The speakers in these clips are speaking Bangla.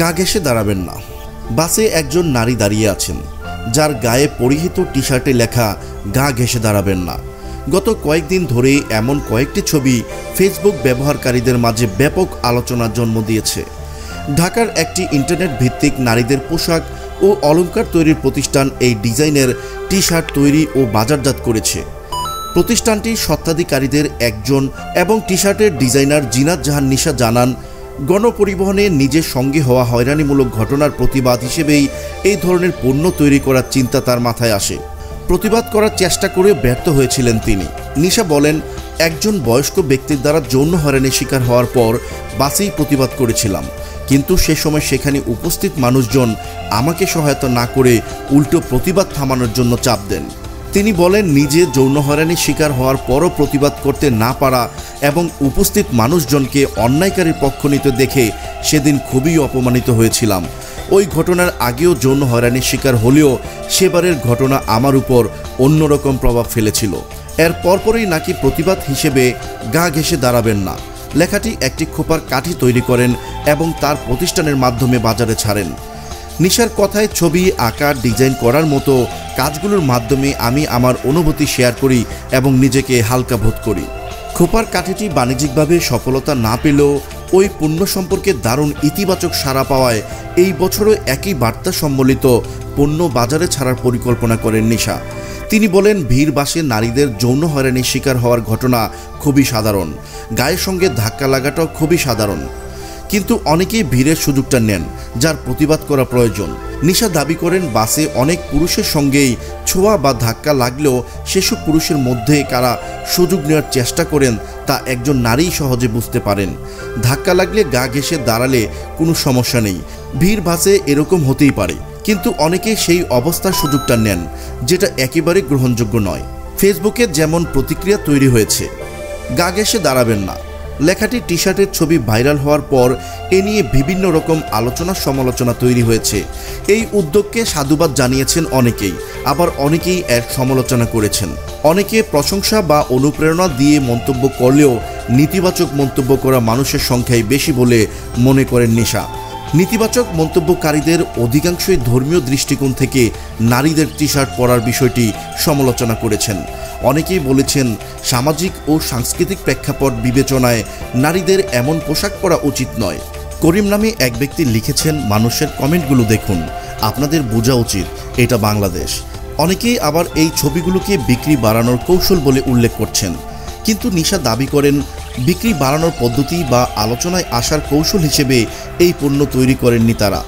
গা ঘেসে দাঁড়াবেন না। বাসে একজন নারী দাঁড়িয়ে আছেন, যার গায়ে পরিহিত টি শার্টে লেখা গা ঘেসে দাঁড়াবেন না। গত কয়েকদিন ধরেই এমন কয়েকটি ছবি ফেসবুক ব্যবহারকারীদের মাঝে ব্যাপক আলোচনার জন্ম দিয়েছে। ঢাকার একটি ইন্টারনেট ভিত্তিক নারীদের পোশাক ও অলংকার তৈরির প্রতিষ্ঠান এই ডিজাইনের টি শার্ট তৈরি ও বাজারজাত করেছে। প্রতিষ্ঠানটি স্বত্বাধিকারীদের একজন এবং টি শার্টের ডিজাইনার জিনাত জাহান নিশা জানান গণপরিবহনে নিজের সঙ্গে হওয়া হয়রানিমূলক ঘটনার প্রতিবাদ হিসেবেই এই ধরনের পণ্য তৈরি করার চিন্তা তার মাথায় আসে। প্রতিবাদ করার চেষ্টা করে ব্যর্থ হয়েছিলেন তিনি। নিশা বলেন, একজন বয়স্ক ব্যক্তির দ্বারা যৌন হয়রানির শিকার হওয়ার পর বাসেই প্রতিবাদ করেছিলাম। কিন্তু সে সময় সেখানে উপস্থিত মানুষজন আমাকে সহায়তা না করে উল্টো প্রতিবাদ থামানোর জন্য চাপ দেন। তিনি বলেন, নিজে যৌন হয়রানির শিকার হওয়ার পরও প্রতিবাদ করতে না পারা এবং উপস্থিত মানুষজনকে অন্যায়কারীর পক্ষ নিতে দেখে সেদিন খুবই অপমানিত হয়েছিলাম। ওই ঘটনার আগেও যৌন হয়রানির শিকার হলেও সেবারের ঘটনা আমার উপর অন্যরকম প্রভাব ফেলেছিল। এর পরপরই নাকি প্রতিবাদ হিসেবে গা ঘেসে দাঁড়াবেন না। লেখাটি একটি খোপার কাঠি তৈরি করেন এবং তার প্রতিষ্ঠানের মাধ্যমে বাজারে ছাড়েন। নিশার কথায় ছবি আঁকা ডিজাইন করার মতো কাজগুলোর মাধ্যমে আমি আমার অনুভূতি শেয়ার করি এবং নিজেকে হালকা বোধ করি। খোপার কাঠিটি বাণিজ্যিকভাবে সফলতা না পেলেও ওই পণ্য সম্পর্কে দারুণ ইতিবাচক সাড়া পাওয়ায় এই বছরও একই বার্তা সম্বলিত পণ্য বাজারে ছাড়ার পরিকল্পনা করেন নিশা। তিনি বলেন ভিড় বাসে নারীদের যৌন হয়রানির শিকার হওয়ার ঘটনা খুবই সাধারণ। গায়ের সঙ্গে ধাক্কা লাগাটাও খুবই সাধারণ। কিন্তু অনেকেই ভিড়ের সুযোগটা নেন, যার প্রতিবাদ করা প্রয়োজন। নিশা দাবি করেন, বাসে অনেক পুরুষের সঙ্গেই ছোঁয়া বা ধাক্কা লাগলেও সেসব পুরুষের মধ্যে কারা সুযোগ নেওয়ার চেষ্টা করেন, তা একজন নারী সহজে বুঝতে পারেন। ধাক্কা লাগলে গা ঘেসে দাঁড়ালে কোনো সমস্যা নেই। ভিড় বাসে এরকম হতেই পারে। কিন্তু অনেকেই সেই অবস্থার সুযোগটা নেন, যেটা একেবারে গ্রহণযোগ্য নয়। ফেসবুকে যেমন প্রতিক্রিয়া তৈরি হয়েছে, গা ঘেসে দাঁড়াবেন না। লেখাটি টি শার্টের ছবি ভাইরাল হওয়ার পর এ নিয়ে বিভিন্ন রকম আলোচনা সমালোচনা তৈরি হয়েছে। এই উদ্যোগকে সাধুবাদ জানিয়েছেন অনেকেই, আবার অনেকেই এর সমালোচনা করেছেন। অনেকে প্রশংসা বা অনুপ্রেরণা দিয়ে মন্তব্য করলেও নেতিবাচক মন্তব্য করা মানুষের সংখ্যাই বেশি বলে মনে করেন নিশা। নেতিবাচক মন্তব্যকারীদের অধিকাংশই ধর্মীয় দৃষ্টিকোণ থেকে নারীদের টি শার্ট পরার বিষয়টি সমালোচনা করেছেন। অনেকেই বলেছেন সামাজিক ও সাংস্কৃতিক প্রেক্ষাপট বিবেচনায় নারীদের এমন পোশাক পরা উচিত নয়। করিম নামে এক ব্যক্তি লিখেছেন, মানুষের কমেন্টগুলো দেখুন, আপনাদের বোঝা উচিত, এটা বাংলাদেশ। অনেকেই আবার এই ছবিগুলোকে বিক্রি বাড়ানোর কৌশল বলে উল্লেখ করছেন। কিন্তু নিশা দাবি করেন, বিক্রি বাড়ানোর পদ্ধতি বা আলোচনায় আসার কৌশল হিসেবে এই পণ্য তৈরি করেননি তারা।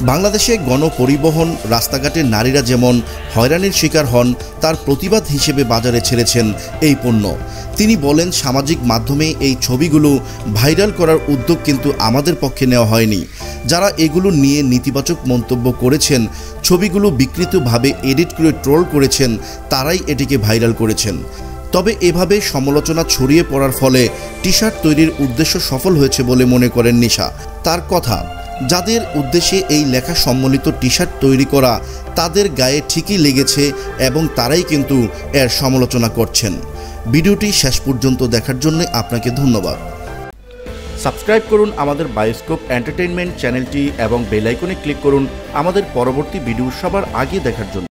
বাংলাদেশে গণপরিবহন রাস্তাঘাটে নারীরা যেমন হয়রানির শিকার হন, তার প্রতিবাদ হিসেবে বাজারে ছেড়েছেন এই পণ্য। তিনি বলেন, সামাজিক মাধ্যমে এই ছবিগুলো ভাইরাল করার উদ্যোগ কিন্তু আমাদের পক্ষে নেওয়া হয়নি। যারা এগুলো নিয়ে নেতিবাচক মন্তব্য করেছেন, ছবিগুলো বিকৃতভাবে এডিট করে ট্রোল করেছেন, তারাই এটিকে ভাইরাল করেছেন। তবে এভাবে সমালোচনা ছড়িয়ে পড়ার ফলে টি শার্ট তৈরির উদ্দেশ্য সফল হয়েছে বলে মনে করেন নিশা। তার কথা যাদের উদ্দেশ্যে এই লেখা সম্বলিত টি শার্ট তৈরি করা তাদের গায়ে ঠিকই লেগেছে এবং তারাই কিন্তু এর সমালোচনা করছেন। ভিডিওটি শেষ পর্যন্ত দেখার জন্য আপনাকে ধন্যবাদ। সাবস্ক্রাইব করুন আমাদের বায়োস্কোপ এন্টারটেইনমেন্ট চ্যানেলটি এবং বেলাইকনে ক্লিক করুন আমাদের পরবর্তী ভিডিও সবার আগে দেখার জন্য।